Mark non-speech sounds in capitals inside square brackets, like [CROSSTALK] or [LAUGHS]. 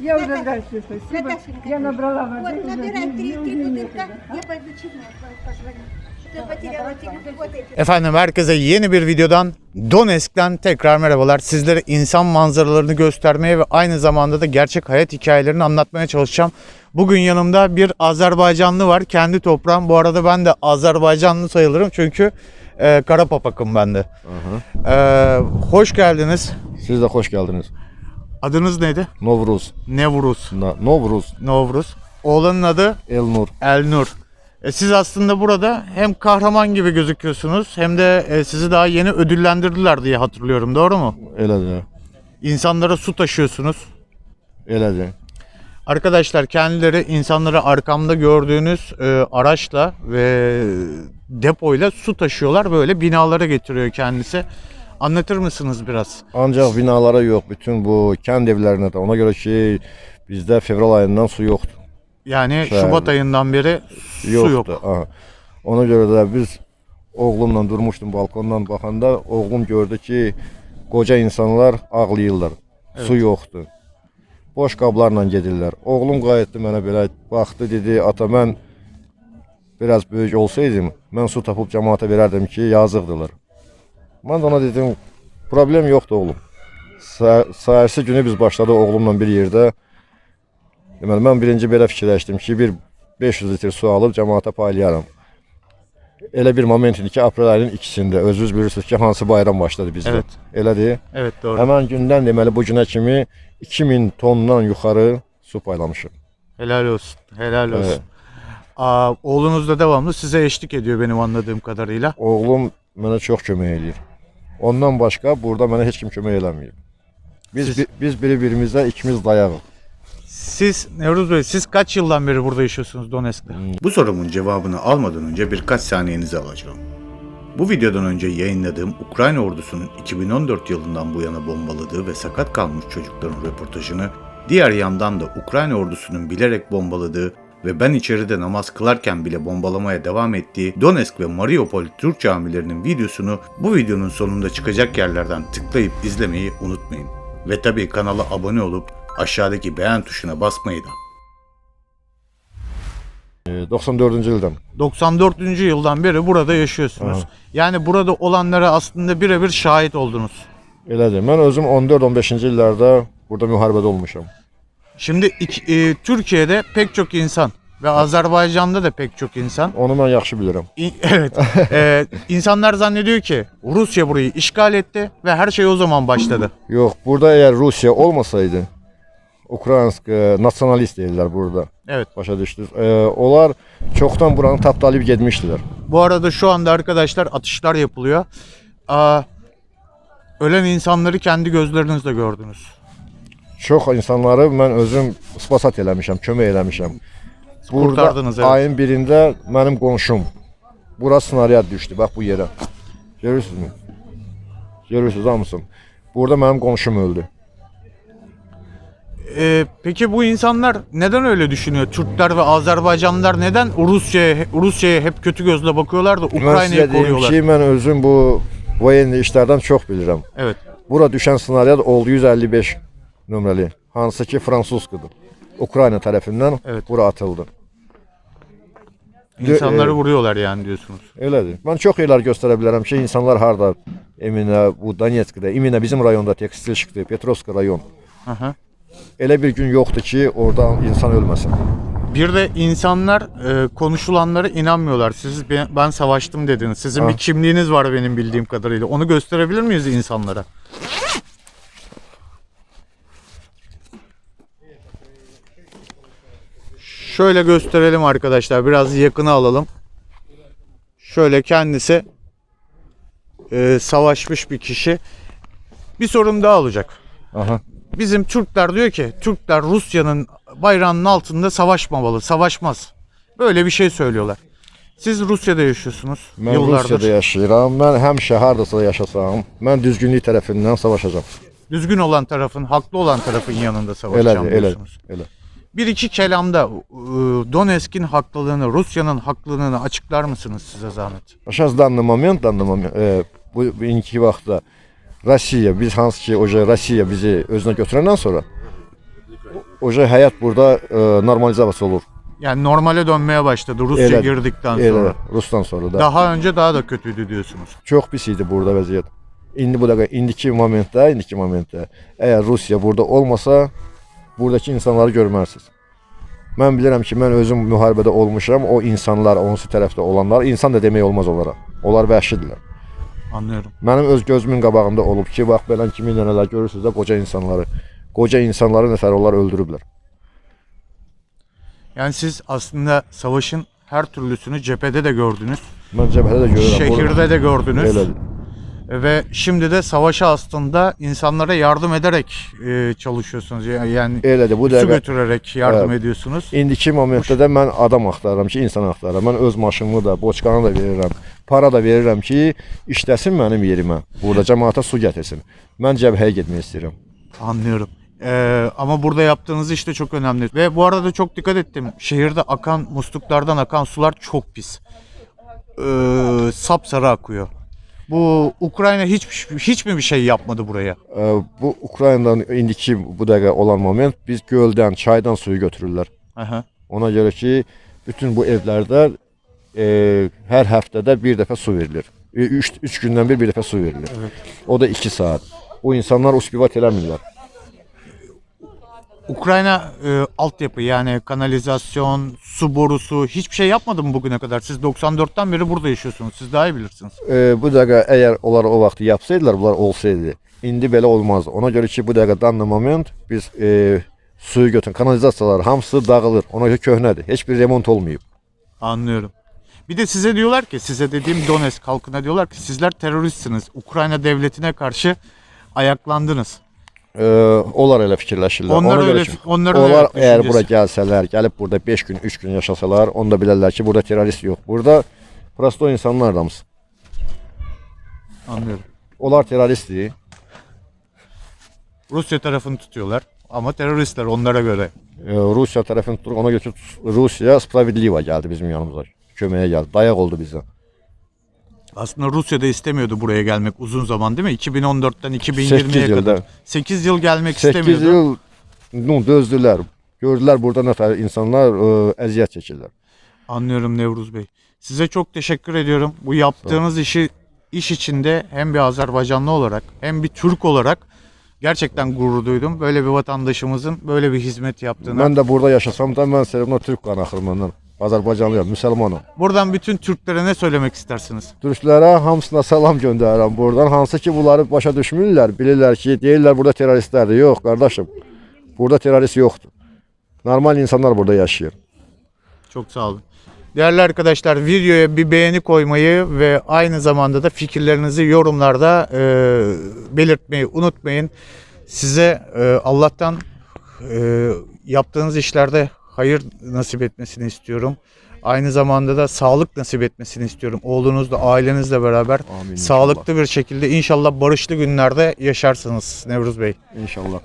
Я уже Наташа. дальше, спасибо. Наташенька. Я набрала воды. Вот, уже набирай не- три, не- три не бутылка. некогда. Я пойду чебник позвоню. Я потеряла телефон. Вот эти. Efendim herkese yeni bir videodan Donetsk'ten tekrar merhabalar. Sizlere insan manzaralarını göstermeye ve aynı zamanda da gerçek hayat hikayelerini anlatmaya çalışacağım. Bugün yanımda bir Azerbaycanlı var. Kendi toprağım. Bu arada ben de Azerbaycanlı sayılırım çünkü e, Karapapak'ım ben de. E, hoş geldiniz. Siz de hoş geldiniz. Adınız neydi? Novruz. Nevruz. Na- Novruz. Novruz. Oğlanın adı Elnur. Elnur. E, siz aslında burada hem kahraman gibi gözüküyorsunuz hem de e, sizi daha yeni ödüllendirdiler diye hatırlıyorum. Doğru mu? Elədir. İnsanlara su taşıyorsunuz. Elədir. Arkadaşlar kendileri insanları arkamda gördüğünüz e, araçla ve depoyla su taşıyorlar. Böyle binalara getiriyor kendisi. Anlatır mısınız biraz? Ancaq binalara yox, bütün bu kənd evlərinə də. Ona görə ki, bizdə fevral ayından su yoxdur. Yani Şahane. Şubat ayından beri su yok. Aha. Ona görə də biz oğlumla durmuşdum balkondan baxanda, oğlum gördü ki, qoca insanlar ağlayırlar. Su yoxdur. Boş qablarla gedirlər. Oğlum qayıtdı mənə belə baxdı, dedi, ata mən biraz böyük olsaydım, mən su tapıb cəmaata verərdim ki, yazıqdılar. Mən də ona dedim, problem yoxdur oğlum. Səhərsi günü biz başladıq oğlumla bir yerdə. Deməli mən birinci belə fikirləşdim ki, bir 500 litr su alıb cəmaata paylayaram. Elə bir moment idi ki, aprel ayının ikisində özünüz bilirsiniz ki, hansı bayram başladı bizdə. Evet. Elədir. Evet doğru. Həmən gündən deməli bu günə kimi 2000 tondan yuxarı su paylamışıq. Helal olsun. Helal olsun. Evet. Aa, oğlunuz da devamlı size eşlik ediyor benim anladığım kadarıyla. Oğlum mənə çox kömək eləyir. Ondan başqa burada mənə heç kim kömək eləməyib. Biz Siz- bi- biz biri-birimizə ikimiz dayağıq. Siz Nevruz Bey siz kaç yıldan beri burada yaşıyorsunuz Donetsk'te? Bu sorumun cevabını almadan önce birkaç saniyenizi alacağım. Bu videodan önce yayınladığım Ukrayna ordusunun 2014 yılından bu yana bombaladığı ve sakat kalmış çocukların röportajını, diğer yandan da Ukrayna ordusunun bilerek bombaladığı ve ben içeride namaz kılarken bile bombalamaya devam ettiği Donetsk ve Mariupol Türk camilerinin videosunu bu videonun sonunda çıkacak yerlerden tıklayıp izlemeyi unutmayın. Ve tabii kanala abone olup aşağıdaki beğen tuşuna basmayı da. E, 94-cü ildən. 94. yıldan beri burada yaşıyorsunuz. Evet. Yani burada olanlara aslında birebir şahit oldunuz. Elədir. Mən özüm 14-15-ci illərdə burada müharibədə olmuşam. Şimdi iki- e, Türkiye'de pek çok insan ve Azerbaycan'da da pek çok insan. Onu mən yaxşı bilirəm. İ- Evet. [LAUGHS] e, insanlar zannediyor ki Rusya burayı işgal etti ve her şey o zaman başladı. Yox, burada əgər Rusiya olmasaydı, Ukraynsk e, nasionalist deyirlər burada. Evet. Başa düşdünüz? E, onlar çoxdan buranı tapdalayıb getmişdilər. Bu arada şu anda arkadaşlar atışlar yapılıyor. Aa, ölen insanları kendi gözlerinizle gördünüz. Çox insanları mən özüm spasat eləmişəm, kömək eləmişəm. Qurtardınız, evet. ayın birində mənim qonşum bura snaryad düşdü, bax bu yerə. Görürsünüzmü? Görürsünüz hamısını. Burada mənim qonşum öldü. Ee, peki bu insanlar neden öyle düşünüyor? Türkler ve Azerbaycanlılar neden Rusya'ya Rusya'ya hep kötü gözle bakıyorlar da Mən sizə Ukrayna'yı deyim koruyorlar? ki, mən özüm bu voyenli işlərdən çox bilirəm. Evet. Bura düşən snaryad oldu 155 nömrəli, hansı ki fransuzdur. Ukrayna tərəfindən Evet. bura atıldı. İnsanları e- vuruyorlar yani diyorsunuz. Elədir. Mən çox yerlər göstərə bilərəm ki, insanlar harda Eminə, bu Donetskdə, Eminə bizim rayonda tekstil çıxdı, Petrovska rayon. Aha. Elə bir gün yoxdur ki, orada insan ölməsin. Bir de insanlar e, konuşulanlara inanmıyorlar. Siz ben, ben savaştım dediniz. Sizin Ha. bir kimliğiniz var benim bildiğim kadarıyla. Onu gösterebilir miyiz insanlara? Şöyle gösterelim arkadaşlar. Biraz yakına alalım. Şöyle kendisi e, savaşmış bir kişi. Bir sorum daha olacak. Aha. Bizim Türkler diyor ki Türkler Rusya'nın bayrağının altında savaşmamalı, savaşmaz. Böyle bir şey söylüyorlar. Siz Rusya'da yaşıyorsunuz Mən yıllardır. Rusiyada yaşayıram. Mən həmişə hardasa da yaşasam, mən düzgünlük tərəfindən savaşacağam. Düzgün olan tarafın, haklı olan tarafın yanında savaşacağım elə. diyorsunuz. Elə. Bir iki kelamda e, Donetsk'in haklılığını, Rusya'nın haklılığını açıklar mısınız size zahmet? Сейчас данный момент, данный момент, e, bu, bu indiki vaxtda Rusiya, biz hansı ki oca Rusiya bizi özünə götürəndən sonra oca həyat burada e, normalizasiyası olur. Yani normale dönmeye başladı Rusya Elə- girdikten Elə sonra. Rusdan sonra da. Daha önce daha da kötüydü diyorsunuz. Çox pis idi burada vəziyyət. İndi bu dəqiqə indiki momentdə, indiki momentdə əgər Rusiya burada olmasa, buradakı insanları görmərsiniz. Mən bilirəm ki, mən özüm müharibədə olmuşam. O insanlar, onsu tərəfdə olanlar insan da demək olmaz onlara. Onlar vəhşidirlər. Anlıyorum. Mənim öz gözümün qabağında olub ki, bax belə kimi dənələr görürsüz də qoca insanları. Qoca insanları nəfər onlar öldürüblər. Yani siz aslında savaşın her türlüsünü cephede de gördünüz. Mən cəbhədə də görürəm. Şehirde de gördünüz. Elədir. Ve şimdi de savaşa aslında insanlara yardım ederek e, çalışıyorsunuz. Ya- Yani Elədir. Bu su dəqiqə götürerek yardım Evet. ediyorsunuz. indiki momentdə də mən adam axtarıram ki, insan axtarıram. Mən öz maşınımı da, boçkanı da verirəm. Para da verirəm ki, işləsin mənim yerimə. Burada cəmaata su gətirsin. Mən cəbhəyə getmək istəyirəm. Anlıyorum. Ee, ama burada yaptığınız iş de çok önemli. Ve bu arada çok dikkat ettim. Şehirde akan musluklardan akan sular çok pis. Ee, sapsarı akıyor. Bu Ukrayna hiç hiç mi bir şey yapmadı buraya? Ə, Bu Ukraynadan indiki bu dəqiqə olan moment biz göldən, çaydan suyu götürürlər. Aha. Ona görə ki, bütün bu evlərdə e, hər həftədə bir dəfə su verilir. 3 3 gündən bir bir dəfə su verilir. O da 2 saat. O insanlar uspivat eləmirlər. Ukrayna e, altyapı yani kanalizasyon, su borusu hiçbir şey yapmadı mı bugüne kadar? Siz 94'ten beri burada yaşıyorsunuz. Siz daha iyi bilirsiniz. E, bu dəqiqə əgər onlar o vaxt yapsaydılar, bunlar olsaydı, indi belə olmaz. Ona görə ki, bu dəqiqə danlı moment biz e, suyu götürün, kanalizasiyalar hamısı dağılır. Ona görə köhnədir. Heç bir remont olmayıb. Anlıyorum. Bir de size diyorlar ki, size dediğim Donetsk halkına diyorlar ki sizler teröristsiniz. Ukrayna devletine karşı ayaklandınız. E, onlar elə fikirləşirlər. Onlar Ona öyle, onlar öyle əgər düşüncesi. bura gəlsələr, gəlib burada 5 gün, 3 gün yaşasalar, onda bilərlər ki, burada terrorist yox. Burada prosto insanlar hamısı. Anlıyorum. Onlar terroristdir. Rusya tarafını tutuyorlar ama teröristler onlara göre. E, Rusiya tərəfini tuturuq. Ona görə ki, Rusiya spravedliva gəldi bizim yanımıza. Köməyə gəldi. Dayaq oldu bizə. Aslında Rusya da istemiyordu buraya gelmek uzun zaman değil mi? 2014'ten 2020'ye 8 kadar. ildə 8 yıl gelmek 8 istemiyordu. il nu, dözdülər. Gördülər burada nə tər insanlar ə, əziyyət çəkirlər. Anlıyorum Nevruz Bey. Size çok teşekkür ediyorum. Bu yaptığınız işi iş içinde hem bir Azerbaycanlı olarak hem bir Türk olarak gerçekten gurur duydum. Böyle bir vatandaşımızın böyle bir hizmet yaptığına. Mən də burada yaşasam da mən sevimli Türk qanı axır məndən. Azərbaycanlıyam, müsəlmanam. Buradan bütün Türklere ne söylemek istersiniz? Türklərə hamısına salam göndərirəm buradan. Hansı ki bunları başa düşmürlər, bilirlər ki, deyirlər burada terroristlərdir. Yox, qardaşım. Burada terrorist yoxdur. Normal insanlar burada yaşayır. Çok sağ olun. Değerli arkadaşlar videoya bir beğeni koymayı ve aynı zamanda da fikirlerinizi yorumlarda e, belirtmeyi unutmayın. Size e, Allah'tan e, yaptığınız işlerde hayır nasip etmesini istiyorum. Aynı zamanda da sağlık nasip etmesini istiyorum. Oğlunuzla, ailenizle beraber Amin. sağlıklı bir şekilde inşallah barışlı günlerde yaşarsınız Nevruz Bey. İnşallah.